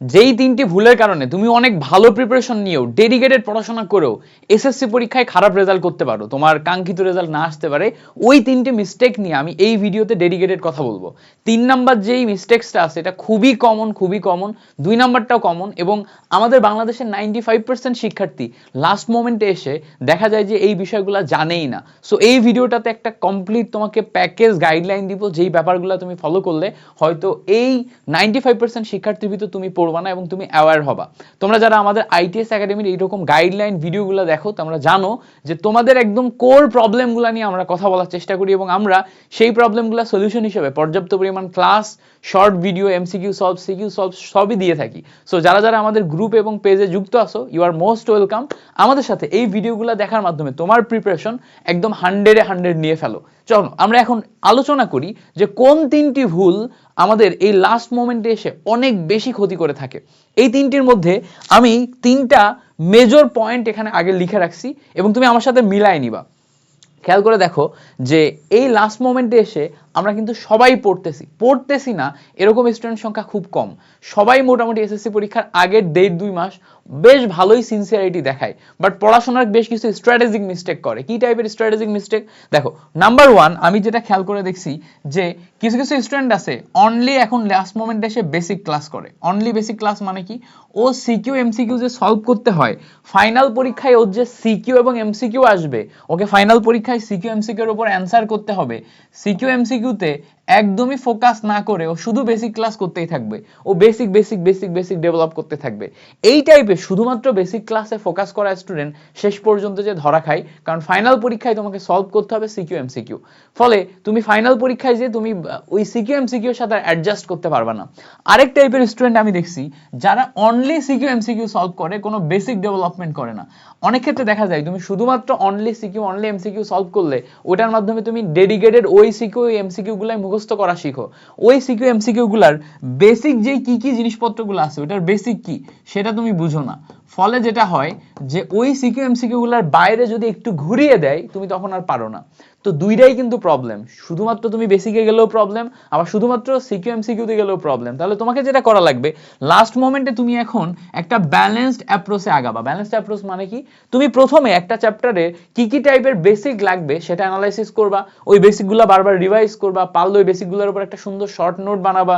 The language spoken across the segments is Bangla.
যেই তিনটি ভুলের কারণে তুমি অনেক ভালো প্রিপারেশন নিয়েও ডেডিকেটেড পড়াশোনা করেও এসএসসি পরীক্ষায় খারাপ রেজাল্ট করতে পারো, তোমার কাঙ্ক্ষিত রেজাল্ট না আসতে পারে, ওই তিনটে মিস্টেক নিয়ে আমি এই ভিডিওতে ডেডিকেটেড কথা বলব। তিন নাম্বার যেই মিস্টেক্সটা আছে, এটা খুবই কমন খুবই কমন দুই নাম্বারটাও কমন এবং আমাদের বাংলাদেশের নাইনটি ফাইভ পার্সেন্ট শিক্ষার্থী লাস্ট মোমেন্টে এসে দেখা যায় যে এই বিষয়গুলো জানেই না। সো এই ভিডিওটাতে একটা কমপ্লিট তোমাকে প্যাকেজ গাইডলাইন দিব, যেই ব্যাপারগুলো তুমি ফলো করলে হয়তো এই নাইনটি ফাইভ পার্সেন্ট শিক্ষার্থীর ভিতর তুমি পড়বা না এবং তুমি অ্যাওয়ার হবা। তোমরা যারা আমাদের আইটিএস একাডেমির এইরকম গাইডলাইন ভিডিওগুলো দেখো, তোমরা জানো যে তোমাদের একদম কোর প্রবলেমগুলো নিয়ে আমরা কথা বলার চেষ্টা করি এবং আমরা সেই প্রবলেমগুলো সলিউশন হিসেবে পর্যাপ্ত পরিমাণ class short video MCQ solve CQ solve সবই দিয়ে থাকি। সো যারা যারা আমাদের গ্রুপ এবং পেজে যুক্ত আছো ইউ আর মোস্ট ওয়েলকাম আমাদের সাথে এই ভিডিওগুলো দেখার মাধ্যমে তোমার প্রিপারেশন একদম হান্ড্রেডে হান্ড্রেড নিয়ে ফেলো। চলো, আমরা এখন আলোচনা করি যে কোন তিনটি ভুল আমাদের এই লাস্ট মোমেন্টে এসে অনেক বেশি ক্ষতি করে থাকে। এই তিনটির মধ্যে আমি তিনটা মেজর পয়েন্ট এখানে আগে লিখে রাখছি এবং তুমি আমার সাথে মিলাই নিবা। খেয়াল করে দেখো যে এই লাস্ট মোমেন্টে এসে আমরা কিন্তু সবাই পড়তেছি। পড়তেছি না, এরকম স্টুডেন্ট সংখ্যা খুব কম। সবাই মোটামুটি এসএসসি পরীক্ষার আগের দেড় দুই মাস বেশ ভালোই সিনসিয়ারিটি দেখায়। বাট পড়াশোনার বেশ কিছু স্ট্র্যাটেজিক মিস্টেক করে। কি টাইপের স্ট্র্যাটেজিক মিস্টেক দেখো নাম্বার ওয়ান আমি যেটা খেয়াল করে দেখছি যে কিছু কিছু স্টুডেন্ট আছে অনলি এখন লাস্ট মোমেন্টে এসে বেসিক ক্লাস করে। অনলি বেসিক ক্লাস মানে কি? ও সিকিউ এমসিকিউ যে সলভ করতে হয় ফাইনাল পরীক্ষায় ওর যে সিকিউ এবং এমসিকিউ আসবে, ওকে ফাইনাল পরীক্ষায় সিকিউ এমসিকিউ এর উপর অ্যান্সার করতে হবে। সিকিউ এমসিকিউতে একদমই ফোকাস না করে ও শুধু বেসিক ক্লাস করতেই থাকবে। ও basic basic basic basic develop করতে থাকবে। এই টাইপের শুধুমাত্র বেসিক ক্লাসে ফোকাস করা স্টুডেন্ট শেষ পর্যন্ত যে ধরা খায়, কারণ ফাইনাল পরীক্ষায় তোমাকে সলভ করতে হবে সিকিউ এমসিকিউ ফলে তুমি ফাইনাল পরীক্ষায় যে তুমি ওই সিকিউ এমসিকিউর সাথে অ্যাডজাস্ট করতে পারবে না। আরেক টাইপের স্টুডেন্ট আমি দেখছি, যারা অনলি সিকিউ এমসিকিউ সলভ করে, কোনো বেসিক ডেভেলপমেন্ট করে না। অনেক ক্ষেত্রে দেখা যায়, তুমি শুধুমাত্র only CQ only MCQ solve করলে ওটার মাধ্যমে তুমি ডেডিকেটেড ওই সিকিউ এমসিকিউ গুলাই মুখস্থ করা শিখো। ওই সিকিউ এমসিকিউ গুলার বেসিক যেই কি কি জিনিসপত্রগুলো আছে, ওটার বেসিক কি, সেটা তুমি বুঝো না। ফলে যেটা হয় যে ওই সিকিউ এমসিকিউ গুলার বাইরে যদি একটু ঘুরিয়ে দেয়, তুমি তখন আর পারো না। তো দুইটাই কিন্তু প্রবলেম শুধুমাত্র তুমি বেসিকে গেলেও প্রবলেম আবার শুধুমাত্র সিকিউ এমসিকিউতে গেলেও প্রবলেম তাহলে তোমাকে যেটা করা লাগবে লাস্ট মোমেন্টে তুমি এখন একটা ব্যালেন্সড অ্যাপ্রোচে আগাবা। ব্যালেন্সড অ্যাপ্রোচ মানে কি? তুমি প্রথমে একটা চ্যাপ্টারে কি কি টাইপের বেসিক লাগবে, সেটা অ্যানালাইসিস করবা, ওই বেসিকগুলো বারবার রিভাইজ করবা, পারলে ওই বেসিকগুলোর উপর একটা সুন্দর শর্ট নোট বানাবা।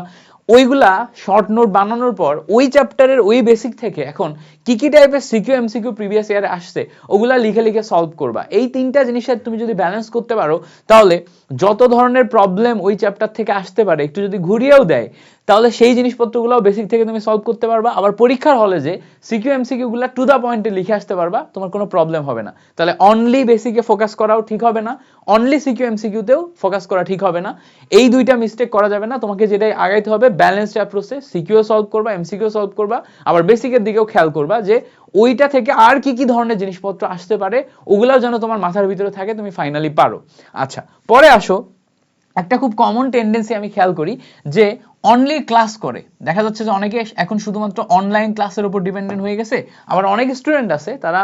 ওইগুলা শর্ট নোট বানানোর পর ওই চ্যাপ্টারের ওই বেসিক থেকে এখন কি কি টাইপের সিকিউ এমসিকিউ প্রিভিয়াস ইয়ারে আসছে, ওগুলা লিখে লিখে সলভ করবা। এই তিনটা জিনিসের তুমি যদি ব্যালেন্স করতে পারো, তাহলে যত ধরনের প্রবলেম ওই চ্যাপ্টার থেকে আসতে পারে, একটু যদি ঘুরিয়েও দেয় তাহলে সেই জিনিসপত্রগুলো বেসিক থেকে তুমি সলভ করতে পারবা। আবার পরীক্ষার হলে যে সিকিউ এমসিকিউ গুলো টু দা পয়েন্টে লিখে আসতে পারবা, তোমার কোনো প্রবলেম হবে না। তাহলে অনলি বেসিকে ফোকাস করাও ঠিক হবে না। অনলি সিকিউ এমসিকিউতেও ফোকাস করা ঠিক হবে না। এই দুইটা মিস্টেক করা যাবে না। তোমাকে যেটাই আগাইতে হবে ব্যালেন্সড অ্যাপ্রোচে সিকিউ সলভ করবা এমসিকিউ সলভ করবা। আবার বেসিকের দিকেও খেয়াল করবা যে ওইটা থেকে আর কি কি ধরনের জিনিসপত্র আসতে পারে, ওগুলাও যেন তোমার মাথার ভিতরে থাকে, তুমি ফাইনালি পারো। আচ্ছা পরে আসো। একটা খুব কমন টেন্ডেন্সি আমি খেয়াল করি যে অনলি ক্লাস করে। দেখা যাচ্ছে যে অনেকে এখন শুধুমাত্র অনলাইন ক্লাসের উপর ডিপেন্ডেন্ট হয়ে গেছে, আবার অনেক স্টুডেন্ট আছে তারা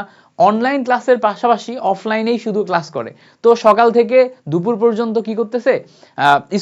অনলাইন ক্লাসের পাশাপাশি অফলাইনেই শুধু ক্লাস করে। তো সকাল থেকে দুপুর পর্যন্ত কি করতেছে?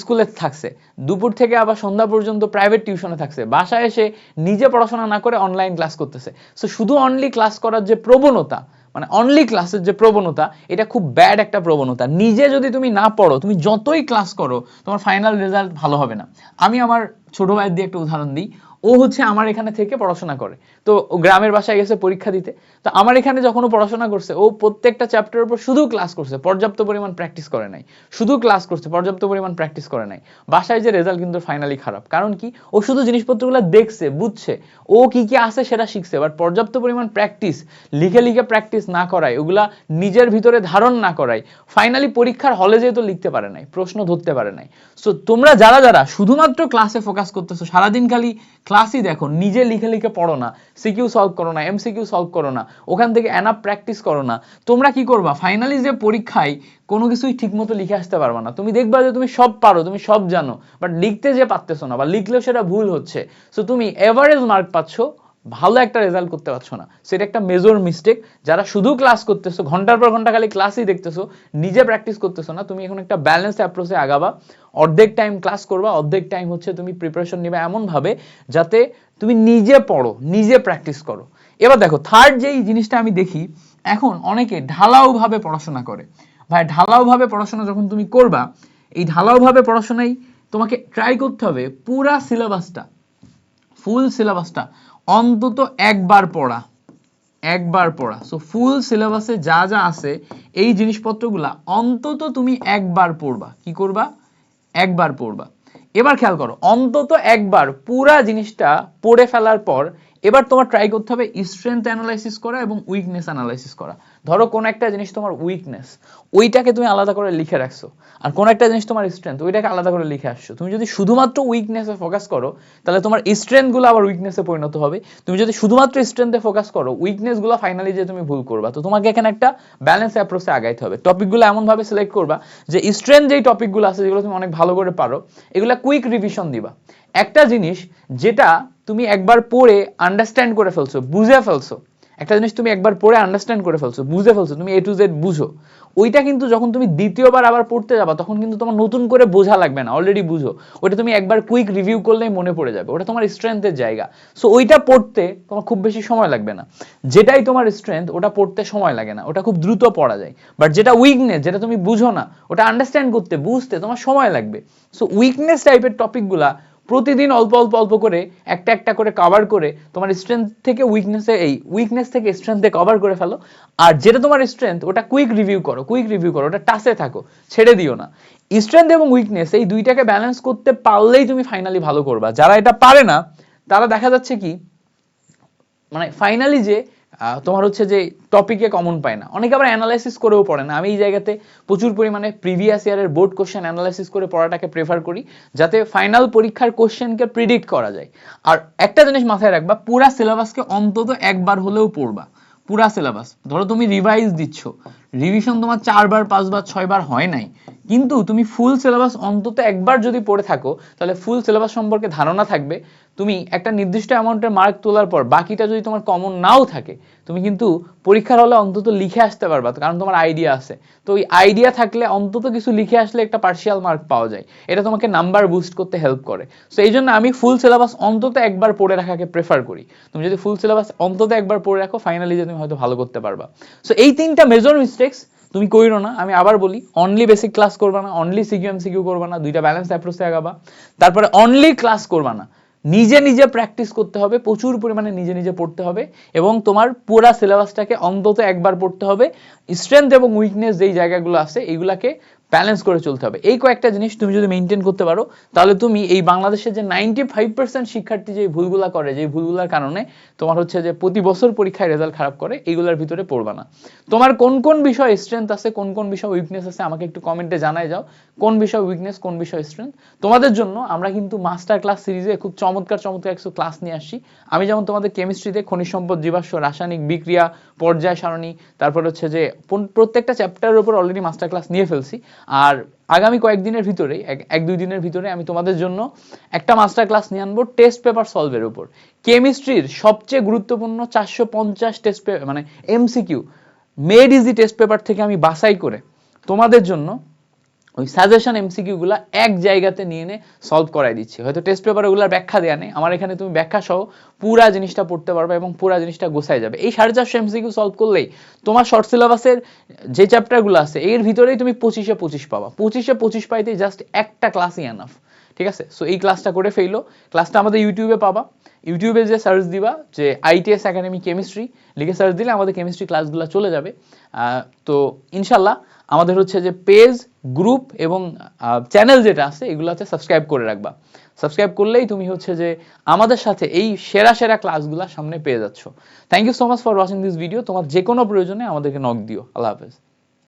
স্কুলে থাকছে। দুপুর থেকে আবার সন্ধ্যা পর্যন্ত প্রাইভেট টিউশনে থাকছে। বাসায় এসে নিজে পড়াশোনা না করে অনলাইন ক্লাস করতেছে। সো শুধু অনলি ক্লাস করার যে প্রবণতা মানে অনলি ক্লাসের যে প্রবণতা, এটা খুব ব্যাড একটা প্রবণতা। নিজে যদি তুমি না পড়ো, তুমি যতই ক্লাস করো, তোমার ফাইনাল রেজাল্ট ভালো হবে না। আমি আমার ছোট ভাইয়ের দিয়ে একটা উদাহরণ দিই। ও হচ্ছে আমার এখানে থেকে পড়াশোনা করে। তো গ্রামের বাসায় গেছে পরীক্ষা দিতে। তো আমার এখানে যখন ও পড়াশোনা করছে, ও প্রত্যেকটা চ্যাপ্টারের উপর শুধু ক্লাস করছে, পর্যাপ্ত পরিমাণ প্র্যাকটিস করে নাই। শুধু ক্লাস করছে, পর্যাপ্ত পরিমাণ প্র্যাকটিস করে নাই। বাসায় যে রেজাল্ট কিন্তু ফাইনালি খারাপ। কারণ কি? ও শুধু জিনিসপত্রগুলো দেখছে, বুঝছে। ও কি কি আছে সেটা শিখছে বাট পর্যাপ্ত পরিমাণ প্র্যাকটিস লিখে লিখে প্র্যাকটিস না করায়, ওগুলা নিজের ভিতরে ধারণ না করায় ফাইনালি পরীক্ষার হলে যেহেতু লিখতে পারে নাই, প্রশ্ন ধরতে পারে নাই। সো তোমরা যারা যারা শুধুমাত্র ক্লাসে ফোকাস করতেছো, সারাদিন খালি ক্লাসই দেখো, নিজে লিখে লিখে পড়ো না সিকিউ সলভ করো না এমসিকিউ সলভ করো না, ওখান থেকে অ্যানাপ প্র্যাকটিস করো না। তোমরা কি করবা? ফাইনালি যে পরীক্ষায় কোনো কিছুই ঠিকমতো লিখে আসতে পারবা না। তুমি দেখবা যে তুমি সব পারো, তুমি সব জানো বাট লিখতে যে পারতেছো না, বা লিখলেও সেটা ভুল হচ্ছে। সো তুমি এভারেজ মার্ক পাচ্ছ ভালো একটা রেজাল্ট করতে পারছ না। সেটা একটা মেজর মিস্টেক যারা শুধু ক্লাস করতেছো, ঘণ্টার পর ঘণ্টা খালি ক্লাসই দেখতেছো, নিজে প্র্যাকটিস করতেছো না, তুমি এখন একটা ব্যালেন্স অ্যাপ্রোচে আগাবা। অর্ধেক টাইম ক্লাস করবা, অর্ধেক টাইম হচ্ছে তুমি প্রিপারেশন নিবে এমন ভাবে যাতে তুমি নিজে পড়ো, নিজে প্র্যাকটিস করো। এবার দেখো থার্ড যেই জিনিসটা আমি দেখি, এখন অনেকে ঢালাওভাবে পড়াশোনা করে। ভাই, ঢালাওভাবে পড়াশোনা যখন তুমি করবা, এই ঢালাওভাবে পড়াশোনায় তোমাকে ট্রাই করতে হবে পুরা সিলেবাসটা ফুল সিলেবাসটা অন্তত একবার পড়া। একবার পড়া। সো ফুল সিলেবাসে যা যা আছে, এই জিনিসপত্রগুলা অন্তত তুমি একবার পড়বা। কি করবা? একবার পড়বা। এবার খেয়াল করো, অন্তত একবার পুরা জিনিসটা পড়ে ফেলার পর এবার তোমার ট্রাই করতে হবে স্ট্রেংথ অ্যানালাইসিস করা এবং উইকনেস অ্যানালাইসিস করা। ধরো কোন একটা জিনিস তোমার উইকনেস ওইটাকে তুমি আলাদা করে লিখে রাখছো। আর কোন একটা জিনিস তোমার স্ট্রেংথ ওইটাকে আলাদা করে লিখে আসছো। তুমি যদি শুধুমাত্র উইকনেসে ফোকাস করো, তাহলে তোমার স্ট্রেংথগুলো আবার উইকনেসে পরিণত হবে। তুমি যদি শুধুমাত্র স্ট্রেংথে ফোকাস করো উইকনেসগুলো ফাইনালি যে তুমি ভুল করবা। তো তোমাকে এখানে একটা ব্যালেন্স অ্যাপ্রোচে আগাইতে হবে। টপিকগুলো এমনভাবে সিলেক্ট করবা যে স্ট্রেংথ যেই টপিকগুলো আছে, যেগুলো তুমি অনেক ভালো করে পারো, এগুলো কুইক রিভিশন দিবা। একটা জিনিস যেটা তুমি একবার পড়ে আন্ডারস্ট্যান্ড করে ফেলছো, বুঝে ফেলছো। একটা জিনিস তুমি একবার পড়ে আন্ডারস্ট্যান্ড করে ফেলছো, বুঝে ফেলছো, তুমি এ টু জেড বুঝো। ওইটা কিন্তু যখন তুমি দ্বিতীয়বার আবার পড়তে যাবা, তখন কিন্তু তোমার নতুন করে বোঝা লাগবে না অলরেডি বুঝো। ওটা তুমি একবার কুইক রিভিউ করলেই মনে পড়ে যাবে, ওটা তোমার স্ট্রেংথের জায়গা। সো ওইটা পড়তে তোমার খুব বেশি সময় লাগবে না। যেটাই তোমার স্ট্রেংথ ওটা পড়তে সময় লাগে না, ওটা খুব দ্রুত পড়া যায়। বাট যেটা উইকনেস যেটা তুমি বুঝো না, ওটা আন্ডারস্ট্যান্ড করতে, বুঝতে তোমার সময় লাগবে। সো উইকনেস টাইপের টপিকগুলা প্রতিদিন অল্প অল্প অল্প করে একটা একটা করে কভার করে তোমার স্ট্রেংথ থেকে উইকনেসে এই উইকনেস থেকে স্ট্রেংথে কভার করে ফেলো। আর যেটা তোমার স্ট্রেংথ ওটা কুইক রিভিউ করো কুইক রিভিউ করো, ওটা টাসে থাকো, ছেড়ে দিও না। স্ট্রেংথ এবং উইকনেস এই দুইটাকে ব্যালেন্স করতে পারলেই তুমি ফাইনালি ভালো করবা। যারা এটা পারে না, তারা দেখা যাচ্ছে কি মানে ফাইনালি যে তোমার হচ্ছে যে টপিকে কমন পায় না। অনেকে আবার অ্যানালাইসিস করেও পড়ে না। আমি এই জায়গাতে প্রচুর পরিমাণে প্রিভিয়াস ইয়ারের বোর্ড কোশ্চেন অ্যানালাইসিস করে পড়াটাকে প্রেফার করি, যাতে ফাইনাল পরীক্ষার কোশ্চেনকে প্রিডিক্ট করা যায়। আর একটা জিনিস মাথায় রাখবা, পুরা সিলেবাসকে অন্তত একবার হলেও পড়বা। পুরা সিলেবাস ধরো তুমি রিভাইজ দিচ্ছ। রিভিশন তোমার চারবার, পাঁচবার, ছয়বার হয় নাই। কিন্তু তুমি ফুল সিলেবাস অন্তত একবার যদি পড়ে থাকো, তাহলে ফুল সিলেবাস সম্পর্কে ধারণা থাকবে। তুমি একটা নির্দিষ্ট অ্যামাউন্টের মার্ক তোলার পর বাকিটা যদি তোমার কমন নাও থাকে, তুমি কিন্তু পরীক্ষার হলে অন্তত লিখে আসতে পারবা, কারণ তোমার আইডিয়া আছে। তো ওই আইডিয়া থাকলে অন্তত কিছু লিখে আসলে একটা পার্শিয়াল মার্ক পাওয়া যায়। এটা তোমাকে নাম্বার বুস্ট করতে হেল্প করে। সো এই জন্য আমি ফুল সিলেবাস অন্তত একবার পড়ে রাখাকে প্রেফার করি। তুমি যদি ফুল সিলেবাস অন্তত একবার পড়ে রাখো ফাইনালি যে তুমি হয়তো ভালো করতে পারবা। সো এই তিনটা মেজর মিস্টেক্স তুমি কইরো না, আমি আবার বলি অনলি বেসিক ক্লাস করবা না অনলি সিকিউ এমসিকিউ করবা না, দুইটা ব্যালেন্স অ্যাপ্রোচে আগাবা। তারপরে অনলি ক্লাস করবা না। নিজে নিজে প্র্যাকটিস করতে হবে, প্রচুর পরিমাণে নিজে নিজে পড়তে হবে এবং তোমার পুরা সিলেবাসটাকে অন্তত একবার পড়তে হবে। স্ট্রেংথ এবং উইকনেস যেই জায়গাগুলো আছে, এইগুলাকে ব্যালেন্স করে চলতে হবে। এই কয়েকটা জিনিস তুমি যদি মেনটেন করতে পারো, তাহলে তুমি এই বাংলাদেশের যে নাইনটি ফাইভ পার্সেন্ট শিক্ষার্থী যে ভুলগুলা করে, যে ভুলগুলার কারণে তোমার হচ্ছে যে প্রতি বছর পরীক্ষায় রেজাল্ট খারাপ করে, এইগুলোর ভিতরে পড়বা না। তোমার কোন কোন বিষয় স্ট্রেংথ আছে, কোন কোন বিষয় উইকনেস আছে, আমাকে একটু কমেন্টে জানাই যাও। কোন বিষয় উইকনেস কোন বিষয় স্ট্রেংথ তোমাদের জন্য আমরা কিন্তু মাস্টার ক্লাস সিরিজে খুব চমৎকার চমৎকার কিছু ক্লাস নিয়ে আসছি। আমি যেমন তোমাদের কেমিস্ট্রিতে খনিজ সম্পদ, জীবাশ্ম, রাসায়নিক বিক্রিয়া, পর্যায় সারণী, তারপর হচ্ছে যে প্রত্যেকটা চ্যাপ্টারের উপর অলরেডি মাস্টার ক্লাস নিয়ে ফেলছি। আর আগামী কয়েকদিনের ভিতরে, এক দুই দিনের ভিতরে আমি তোমাদের জন্য একটা মাস্টার ক্লাস নিয়ে আনব টেস্ট পেপার সলভের উপর। কেমিস্ট্রির সবচেয়ে গুরুত্বপূর্ণ চারশো পঞ্চাশ টেস্ট পেপার মানে MCQ made easy test paper থেকে আমি বাছাই করে তোমাদের জন্য ওই সাজেশন এমসিকিউগুলো এক জায়গাতে নিয়ে এনে সলভ করাই দিচ্ছি। হয়তো টেস্ট পেপার ওগুলোর ব্যাখ্যা দেওয়া নেই। আমার এখানে তুমি ব্যাখ্যা সহ পুরা জিনিসটা পড়তে পারবে এবং পুরা জিনিসটা গোছায় যাবে। এই সাড়ে চারশো এমসিকিউ সলভ করলেই তোমার শর্ট সিলেবাসের যে চ্যাপ্টারগুলো আছে, এর ভিতরেই তুমি পঁচিশে পঁচিশ পাবা। পঁচিশে পঁচিশ পাইতে জাস্ট একটা ক্লাসই এনাফ ঠিক আছে? সো এই ক্লাসটা করে ফেলো ক্লাসটা আমাদের ইউটিউবে পাবা। ইউটিউবে যে সার্চ দিবা, যে আইটিএস একাডেমি কেমিস্ট্রি লিখে সার্চ দিলে আমাদের কেমিস্ট্রি ক্লাসগুলো চলে যাবে। তো ইনশাল্লাহ আমাদের হচ্ছে যে পেজ গ্রুপ এবং চ্যানেল যেটা আছে, এগুলোতে সাবস্ক্রাইব করে রাখবা। সাবস্ক্রাইব করলেই তুমি হচ্ছে যে আমাদের সাথে এই সেরা সেরা ক্লাসগুলো সামনে পেয়ে যাচ্ছ। Thank you so much for watching this video তোমার যে কোনো প্রয়োজনে আমাদেরকে নক দিও। আল্লাহ হাফেজ।